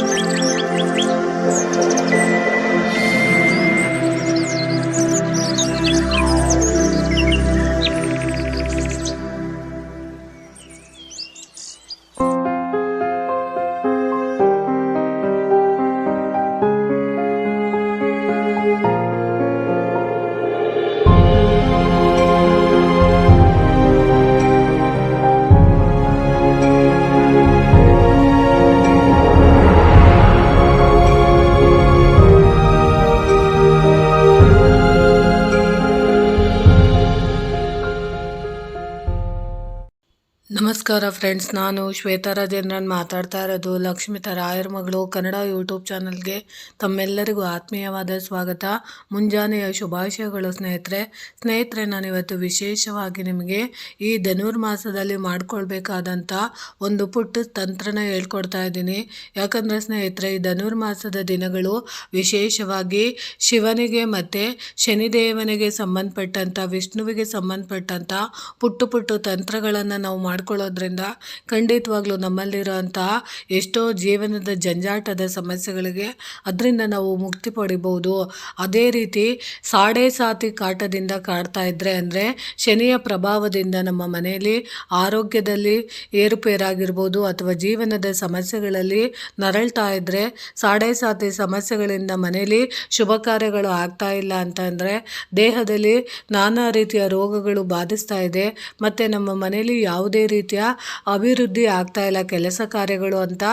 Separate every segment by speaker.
Speaker 1: Thank you. ನಮಸ್ಕಾರ friends, ನಾನು ಶ್ವೇತಾ ರಾಜೇಂದ್ರನ್ ಮಾತಾಡ್ತಾ ಇರೋದು ಲಕ್ಷ್ಮಿತ ರಾಯರ ಮಗಳು ಕನ್ನಡ ಯೂಟ್ಯೂಬ್ ಚಾನಲ್ಗೆ ತಮ್ಮೆಲ್ಲರಿಗೂ ಆತ್ಮೀಯವಾದ ಸ್ವಾಗತ. ಮುಂಜಾನೆಯ ಶುಭಾಶಯಗಳು ಸ್ನೇಹಿತರೆ. ಸ್ನೇಹಿತರೆ, ನಾನಿವತ್ತು ವಿಶೇಷವಾಗಿ ನಿಮಗೆ ಈ ಧನುರ್ಮಾಸದಲ್ಲಿ ಮಾಡಿಕೊಳ್ಬೇಕಾದಂಥ ಒಂದು ಪುಟ್ಟ ತಂತ್ರನ ಹೇಳ್ಕೊಡ್ತಾ ಇದ್ದೀನಿ. ಯಾಕಂದರೆ ಸ್ನೇಹಿತರೆ, ಈ ಧನುರ್ಮಾಸದ ದಿನಗಳು ವಿಶೇಷವಾಗಿ ಶಿವನಿಗೆ ಮತ್ತು ಶನಿದೇವನಿಗೆ ಸಂಬಂಧಪಟ್ಟಂಥ ವಿಷ್ಣುವಿಗೆ ಸಂಬಂಧಪಟ್ಟಂಥ ಪುಟ್ಟು ಪುಟ್ಟು ತಂತ್ರಗಳನ್ನು ನಾವು ಮಾಡ್ಕೊಳ್ಳೋದ್ರಿಂದ ಖಂಡಿತವಾಗ್ಲೂ ನಮ್ಮಲ್ಲಿರೋಂತಹ ಎಷ್ಟೋ ಜೀವನದ ಜಂಜಾಟದ ಸಮಸ್ಯೆಗಳಿಗೆ ಅದರಿಂದ ನಾವು ಮುಕ್ತಿ ಪಡಿಬೋದು. ಅದೇ ರೀತಿ ಸಾಡೆ ಸಾತಿ ಕಾಟದಿಂದ ಕಾಡ್ತಾ ಇದ್ದರೆ ಅಂದರೆ ಶನಿಯ ಪ್ರಭಾವದಿಂದ ನಮ್ಮ ಮನೆಯಲ್ಲಿ ಆರೋಗ್ಯದಲ್ಲಿ ಏರುಪೇರಾಗಿರ್ಬೋದು ಅಥವಾ ಜೀವನದ ಸಮಸ್ಯೆಗಳಲ್ಲಿ ನರಳ್ತಾ ಇದ್ದರೆ ಸಾಡೆ ಸಾತಿ ಸಮಸ್ಯೆಗಳಿಂದ ಮನೆಯಲ್ಲಿ ಶುಭ ಕಾರ್ಯಗಳು ಆಗ್ತಾ ಇಲ್ಲ ಅಂತಂದರೆ ದೇಹದಲ್ಲಿ ನಾನಾ ರೀತಿಯ ರೋಗಗಳು ಬಾಧಿಸ್ತಾ ಇದೆ. ಮತ್ತು ನಮ್ಮ ಮನೆಯಲ್ಲಿ ಯಾವುದೇ ರೀತಿಯ ಅಭಿವೃದ್ಧಿ ಆಗ್ತಾ ಇಲ್ಲ, ಕೆಲಸ ಕಾರ್ಯಗಳು ಅಂತ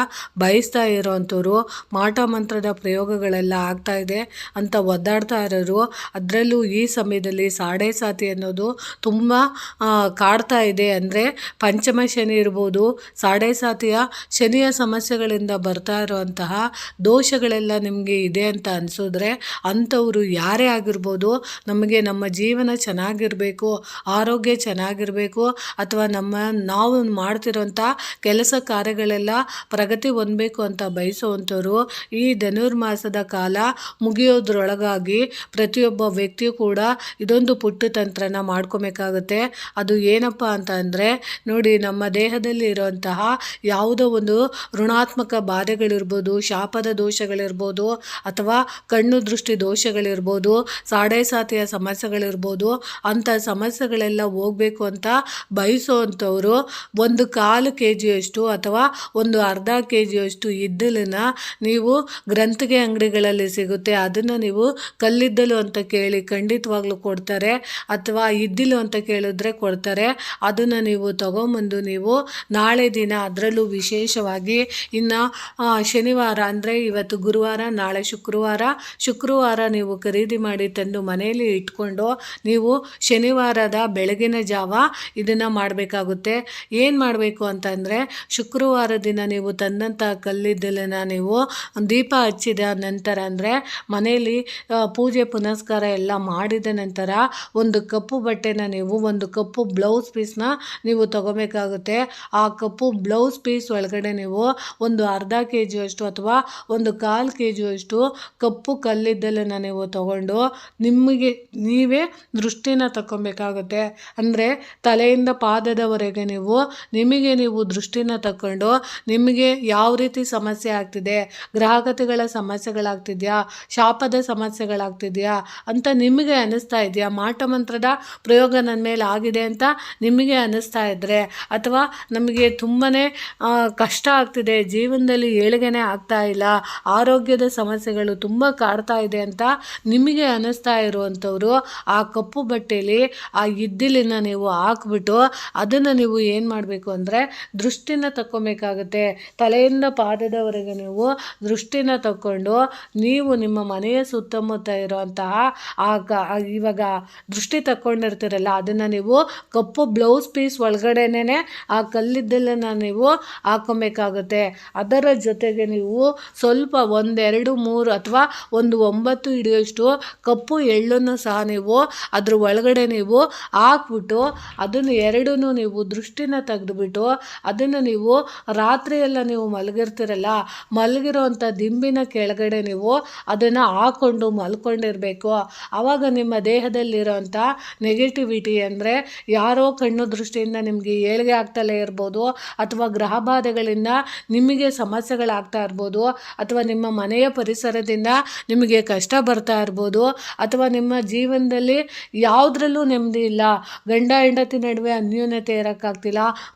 Speaker 1: ಬಯಸ್ತಾ ಇರೋವಂಥವ್ರು ಮಾಟ ಮಂತ್ರದ ಪ್ರಯೋಗಗಳೆಲ್ಲ ಆಗ್ತಾ ಇದೆ ಅಂತ ಒದ್ದಾಡ್ತಾ ಇರೋರು, ಅದರಲ್ಲೂ ಈ ಸಮಯದಲ್ಲಿ ಸಾಡೆ ಸಾತಿ ಅನ್ನೋದು ತುಂಬ ಕಾಡ್ತಾ ಇದೆ ಅಂದರೆ ಪಂಚಮ ಶನಿ ಇರ್ಬೋದು, ಸಾಡೆ ಸಾತಿಯ ಶನಿಯ ಸಮಸ್ಯೆಗಳಿಂದ ಬರ್ತಾ ಇರುವಂತಹ ದೋಷಗಳೆಲ್ಲ ನಿಮಗೆ ಇದೆ ಅಂತ ಅನಿಸಿದ್ರೆ ಅಂಥವರು ಯಾರೇ ಆಗಿರ್ಬೋದು, ನಮಗೆ ನಮ್ಮ ಜೀವನ ಚೆನ್ನಾಗಿರಬೇಕು, ಆರೋಗ್ಯ ಚೆನ್ನಾಗಿರಬೇಕು, ಅಥವಾ ನಮ್ಮ ನಾವು ಮಾಡ್ತಿರೋಂಥ ಕೆಲಸ ಕಾರ್ಯಗಳೆಲ್ಲ ಪ್ರಗತಿ ಹೊಂದಬೇಕು ಅಂತ ಬಯಸುವಂಥವ್ರು, ಈ ಧನುರ್ಮಾಸದ ಕಾಲ ಮುಗಿಯೋದ್ರೊಳಗಾಗಿ ಪ್ರತಿಯೊಬ್ಬ ವ್ಯಕ್ತಿಯು ಕೂಡ ಇದೊಂದು ಪುಟ್ಟ ತಂತ್ರನ ಮಾಡ್ಕೊಬೇಕಾಗುತ್ತೆ. ಅದು ಏನಪ್ಪ ಅಂತ ನೋಡಿ ನಮ್ಮ ದೇಹದಲ್ಲಿ ಇರುವಂತಹ ಯಾವುದೋ ಒಂದು ಋಣಾತ್ಮಕ ಬಾಧೆಗಳಿರ್ಬೋದು, ಶಾಪದ ದೋಷಗಳಿರ್ಬೋದು, ಅಥವಾ ಕಣ್ಣು ದೃಷ್ಟಿ ದೋಷಗಳಿರ್ಬೋದು, ಸಾಡೆ ಸಾತಿಯ ಸಮಸ್ಯೆಗಳಿರ್ಬೋದು, ಅಂಥ ಸಮಸ್ಯೆಗಳೆಲ್ಲ ಹೋಗಬೇಕು ಅಂತ ಬಯಸುವಂಥವ್ರು ಒಂದು ಕಾಲು ಕೆ ಜಿಯಷ್ಟು ಅಥವಾ ಒಂದು ಅರ್ಧ ಕೆ ಜಿಯಷ್ಟು ಇದ್ದಲನ್ನ ನೀವು ಗ್ರಂಥಿಗೆ ಅಂಗಡಿಗಳಲ್ಲಿ ಸಿಗುತ್ತೆ. ಅದನ್ನು ನೀವು ಕಲ್ಲಿದ್ದಲು ಅಂತ ಕೇಳಿ ಖಂಡಿತವಾಗ್ಲೂ ಕೊಡ್ತಾರೆ ಅಥವಾ ಇದ್ದಿಲು ಅಂತ ಕೇಳಿದ್ರೆ ಕೊಡ್ತಾರೆ. ಅದನ್ನು ನೀವು ತಗೊಂಬಂದು ನೀವು ನಾಳೆ ದಿನ ಅದರಲ್ಲೂ ವಿಶೇಷವಾಗಿ ಇನ್ನು ಶನಿವಾರ ಅಂದರೆ ಇವತ್ತು ಗುರುವಾರ, ನಾಳೆ ಶುಕ್ರವಾರ. ಶುಕ್ರವಾರ ನೀವು ಖರೀದಿ ಮಾಡಿ ತಂದು ಮನೆಯಲ್ಲಿ ಇಟ್ಕೊಂಡು ನೀವು ಶನಿವಾರದ ಬೆಳಗಿನ ಜಾವ ಇದನ್ನು ಮಾಡಬೇಕಾಗುತ್ತೆ. ಏನು ಮಾಡಬೇಕು ಅಂತಂದರೆ ಶುಕ್ರವಾರ ದಿನ ನೀವು ತಂದಂಥ ಕಲ್ಲಿದ್ದಲನ್ನ ನೀವು ದೀಪ ಹಚ್ಚಿದ ನಂತರ ಅಂದರೆ ಮನೆಯಲ್ಲಿ ಪೂಜೆ ಪುನಸ್ಕಾರ ಎಲ್ಲ ಮಾಡಿದ ನಂತರ ಒಂದು ಕಪ್ಪು ಬಟ್ಟೆನ ನೀವು, ಒಂದು ಕಪ್ಪು ಬ್ಲೌಸ್ ಪೀಸ್ನ ನೀವು ತಗೋಬೇಕಾಗುತ್ತೆ. ಆ ಕಪ್ಪು ಬ್ಲೌಸ್ ಪೀಸ್ ಒಳಗಡೆ ನೀವು ಒಂದು ಅರ್ಧ ಕೆ ಜಿಯಷ್ಟು ಅಥವಾ ಒಂದು ಕಾಲು ಕೆ ಜಿಯಷ್ಟು ಕಪ್ಪು ಕಲ್ಲಿದ್ದಲನ್ನು ನೀವು ತಗೊಂಡು ನಿಮಗೆ, ನೀವೇ ದೃಷ್ಟಿನ ತಗೊಬೇಕಾಗುತ್ತೆ ಅಂದರೆ ತಲೆಯಿಂದ ಪಾದದವರೆಗೆ ನೀವು, ನಿಮಗೆ ನೀವು ದೃಷ್ಟಿನ ತಗೊಂಡು ನಿಮಗೆ ಯಾವ ರೀತಿ ಸಮಸ್ಯೆ ಆಗ್ತಿದೆ, ಗ್ರಾಹಕತೆಗಳ ಸಮಸ್ಯೆಗಳಾಗ್ತಿದೆಯಾ, ಶಾಪದ ಸಮಸ್ಯೆಗಳಾಗ್ತಿದೆಯಾ ಅಂತ ನಿಮಗೆ ಅನ್ನಿಸ್ತಾ ಇದೆಯಾ? ಮಾಟ ಮಂತ್ರದ ಪ್ರಯೋಗ ನನ್ನ ಮೇಲೆ ಆಗಿದೆ ಅಂತ ನಿಮಗೆ ಅನ್ನಿಸ್ತಾ ಇದ್ದರೆ ಅಥವಾ ನಮಗೆ ತುಂಬಾ ಕಷ್ಟ ಆಗ್ತಿದೆ, ಜೀವನದಲ್ಲಿ ಏಳಿಗೆನೇ ಆಗ್ತಾ ಇಲ್ಲ, ಆರೋಗ್ಯದ ಸಮಸ್ಯೆಗಳು ತುಂಬ ಕಾಡ್ತಾ ಇದೆ ಅಂತ ನಿಮಗೆ ಅನ್ನಿಸ್ತಾ ಇರುವಂಥವ್ರು, ಆ ಕಪ್ಪು ಬಟ್ಟೆಯಲ್ಲಿ ಆ ಇದ್ದಿಲಿನ ನೀವು ಹಾಕ್ಬಿಟ್ಟು ಅದನ್ನು ನೀವು ಏನು ಮಾಡಬೇಕು ಅಂದರೆ ದೃಷ್ಟಿನ ತಕ್ಕೊಬೇಕಾಗುತ್ತೆ. ತಲೆಯಿಂದ ಪಾದದವರೆಗೆ ನೀವು ದೃಷ್ಟಿನ ತಕ್ಕೊಂಡು ನೀವು ನಿಮ್ಮ ಮನೆಯ ಸುತ್ತಮುತ್ತ ಇರೋವಂತಹ ಆ ಇವಾಗ ದೃಷ್ಟಿ ತಕ್ಕೊಂಡಿರ್ತೀರಲ್ಲ, ಅದನ್ನು ನೀವು ಕಪ್ಪು ಬ್ಲೌಸ್ ಪೀಸ್ ಒಳಗಡೆನೇ ಆ ಕಲ್ಲಿದ್ದಲನ್ನು ನೀವು ಹಾಕೊಬೇಕಾಗುತ್ತೆ. ಅದರ ಜೊತೆಗೆ ನೀವು ಸ್ವಲ್ಪ ಒಂದೆರಡು, ಮೂರು ಅಥವಾ ಒಂದು ಒಂಬತ್ತು ಹಿಡಿಯೋಷ್ಟು ಕಪ್ಪು ಎಳ್ಳನ್ನು ಸಹ ನೀವು ಅದ್ರ ಒಳಗಡೆ ನೀವು ಹಾಕ್ಬಿಟ್ಟು ಅದನ್ನು ಎರಡೂ ನೀವು ದೃಷ್ಟಿನ ತೆಗೆದುಬಿಟ್ಟು ಅದನ್ನು ನೀವು ರಾತ್ರಿಯೆಲ್ಲ ನೀವು ಮಲಗಿರ್ತೀರಲ್ಲ ಮಲಗಿರೋವಂಥ ದಿಂಬಿನ ಕೆಳಗಡೆ ನೀವು ಅದನ್ನು ಹಾಕ್ಕೊಂಡು ಮಲ್ಕೊಂಡಿರಬೇಕು. ಆವಾಗ ನಿಮ್ಮ ದೇಹದಲ್ಲಿರೋಂಥ ನೆಗೆಟಿವಿಟಿ ಅಂದರೆ ಯಾರೋ ಕಣ್ಣು ದೃಷ್ಟಿಯಿಂದ ನಿಮಗೆ ಏಳಿಗೆ ಆಗ್ತಲೇ ಇರ್ಬೋದು, ಅಥವಾ ಗ್ರಹ ಬಾಧೆಗಳಿಂದ ನಿಮಗೆ ಸಮಸ್ಯೆಗಳಾಗ್ತಾ ಇರ್ಬೋದು, ಅಥವಾ ನಿಮ್ಮ ಮನೆಯ ಪರಿಸರದಿಂದ ನಿಮಗೆ ಕಷ್ಟ ಬರ್ತಾ ಇರ್ಬೋದು, ಅಥವಾ ನಿಮ್ಮ ಜೀವನದಲ್ಲಿ ಯಾವುದ್ರಲ್ಲೂ ನೆಮ್ಮದಿ ಇಲ್ಲ. ಗಂಡ, ಹೆಂಡತಿ ನಡುವೆ ಅನ್ಯೂನ್ಯತೆ ಇರೋಕ್ಕಾಗ್ತಿಲ್ಲ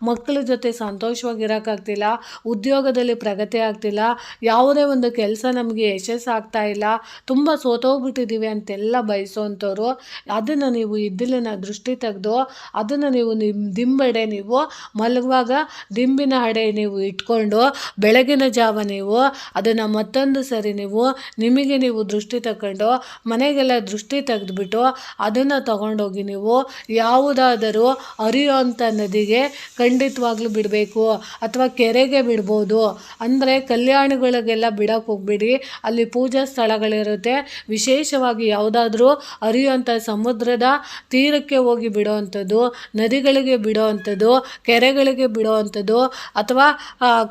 Speaker 1: ಮಕ್ಕಳ ಜೊತೆ ಸಂತೋಷವಾಗಿರೋಕ್ಕಾಗ್ತಿಲ್ಲ ಉದ್ಯೋಗದಲ್ಲಿ ಪ್ರಗತಿ ಆಗ್ತಿಲ್ಲ, ಯಾವುದೇ ಒಂದು ಕೆಲಸ ನಮಗೆ ಯಶಸ್ಸು ಆಗ್ತಾ ಇಲ್ಲ, ತುಂಬ ಸೋತೋಗ್ಬಿಟ್ಟಿದ್ದೀವಿ ಅಂತೆಲ್ಲ ಬಯಸೋವಂಥವ್ರು ಅದನ್ನು ನೀವು ಇದ್ದಿಲಿನ ದೃಷ್ಟಿ ತೆಗೆದು, ಅದನ್ನು ನೀವು ನಿಮ್ಮ ದಿಂಬೆಡೆ ನೀವು ಮಲಗುವಾಗ ದಿಂಬಿನ ಹಡೆ ನೀವು ಇಟ್ಕೊಂಡು, ಬೆಳಗಿನ ಜಾವ ನೀವು ಅದನ್ನು ಮತ್ತೊಂದು ಸರಿ ನೀವು ನಿಮಗೆ ನೀವು ದೃಷ್ಟಿ ತಗೊಂಡು ಮನೆಗೆಲ್ಲ ದೃಷ್ಟಿ ತೆಗೆದುಬಿಟ್ಟು ಅದನ್ನು ತಗೊಂಡೋಗಿ ನೀವು ಯಾವುದಾದರೂ ಹರಿಯುವಂಥ ನದಿಗೆ ಖಂಡಿತವಾಗ್ಲೂ ಬಿಡಬೇಕು ಅಥವಾ ಕೆರೆಗೆ ಬಿಡ್ಬೋದು. ಅಂದರೆ ಕಲ್ಯಾಣಗಳಿಗೆಲ್ಲ ಬಿಡೋಕೆ ಹೋಗ್ಬಿಡಿ. ಅಲ್ಲಿ ಪೂಜಾ ಸ್ಥಳಗಳಿರುತ್ತೆ. ವಿಶೇಷವಾಗಿ ಯಾವುದಾದ್ರೂ ಹರಿಯುವಂಥ ಸಮುದ್ರದ ತೀರಕ್ಕೆ ಹೋಗಿ ಬಿಡೋವಂಥದ್ದು, ನದಿಗಳಿಗೆ ಬಿಡೋವಂಥದ್ದು, ಕೆರೆಗಳಿಗೆ ಬಿಡೋವಂಥದ್ದು ಅಥವಾ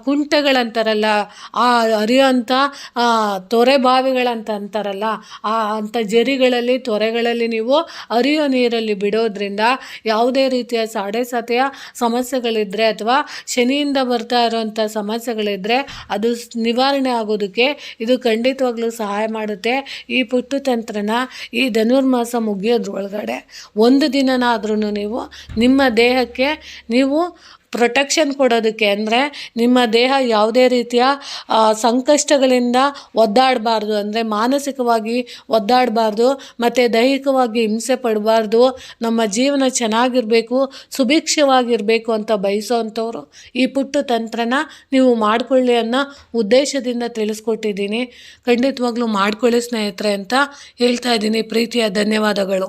Speaker 1: ಕುಂಟೆಗಳಂತಾರಲ್ಲ, ಆ ಹರಿಯೋಂಥ ತೊರೆ ಬಾವಿಗಳಂತ ಅಂತಾರಲ್ಲ ಆ ಅಂಥ ಜರಿಗಳಲ್ಲಿ, ತೊರೆಗಳಲ್ಲಿ ನೀವು ಹರಿಯೋ ನೀರಲ್ಲಿ ಬಿಡೋದ್ರಿಂದ ಯಾವುದೇ ರೀತಿಯ ಸಾಡೆ ಸಾತಿಯ ಸಮಸ್ಯೆಗಳಿದ್ದರೆ ಅಥವಾ ಶನಿಯಿಂದ ಬರ್ತಾ ಇರೋವಂಥ ಸಮಸ್ಯೆಗಳಿದ್ದರೆ ಅದು ನಿವಾರಣೆ ಆಗೋದಕ್ಕೆ ಇದು ಖಂಡಿತವಾಗ್ಲೂ ಸಹಾಯ ಮಾಡುತ್ತೆ. ಈ ಪುಟ್ಟು ತಂತ್ರನ ಈ ಧನುರ್ಮಾಸ ಮುಗಿಯೋದ್ರೊಳಗಡೆ ಒಂದು ದಿನನಾದ್ರೂ ನೀವು ನಿಮ್ಮ ದೇಹಕ್ಕೆ ನೀವು ಪ್ರೊಟೆಕ್ಷನ್ ಕೊಡೋದಕ್ಕೆ ಅಂದರೆ ನಿಮ್ಮ ದೇಹ ಯಾವುದೇ ರೀತಿಯ ಸಂಕಷ್ಟಗಳಿಂದ ಒದ್ದಾಡಬಾರ್ದು. ಅಂದರೆ ಮಾನಸಿಕವಾಗಿ ಒದ್ದಾಡಬಾರ್ದು, ಮತ್ತು ದೈಹಿಕವಾಗಿ ಹಿಂಸೆ ಪಡಬಾರ್ದು. ನಮ್ಮ ಜೀವನ ಚೆನ್ನಾಗಿರಬೇಕು, ಸುಭಿಕ್ಷವಾಗಿರಬೇಕು ಅಂತ ಬಯಸೋವಂಥವ್ರು. ಈ ಪುಟ್ಟ ತಂತ್ರನ ನೀವು ಮಾಡಿಕೊಳ್ಳಿ ಅನ್ನೋ ಉದ್ದೇಶದಿಂದ ತಿಳಿಸ್ಕೊಟ್ಟಿದ್ದೀನಿ. ಖಂಡಿತವಾಗ್ಲೂ ಮಾಡ್ಕೊಳ್ಳಿ ಸ್ನೇಹಿತರೆ ಅಂತ ಹೇಳ್ತಾ ಇದ್ದೀನಿ. ಪ್ರೀತಿಯ ಧನ್ಯವಾದಗಳು.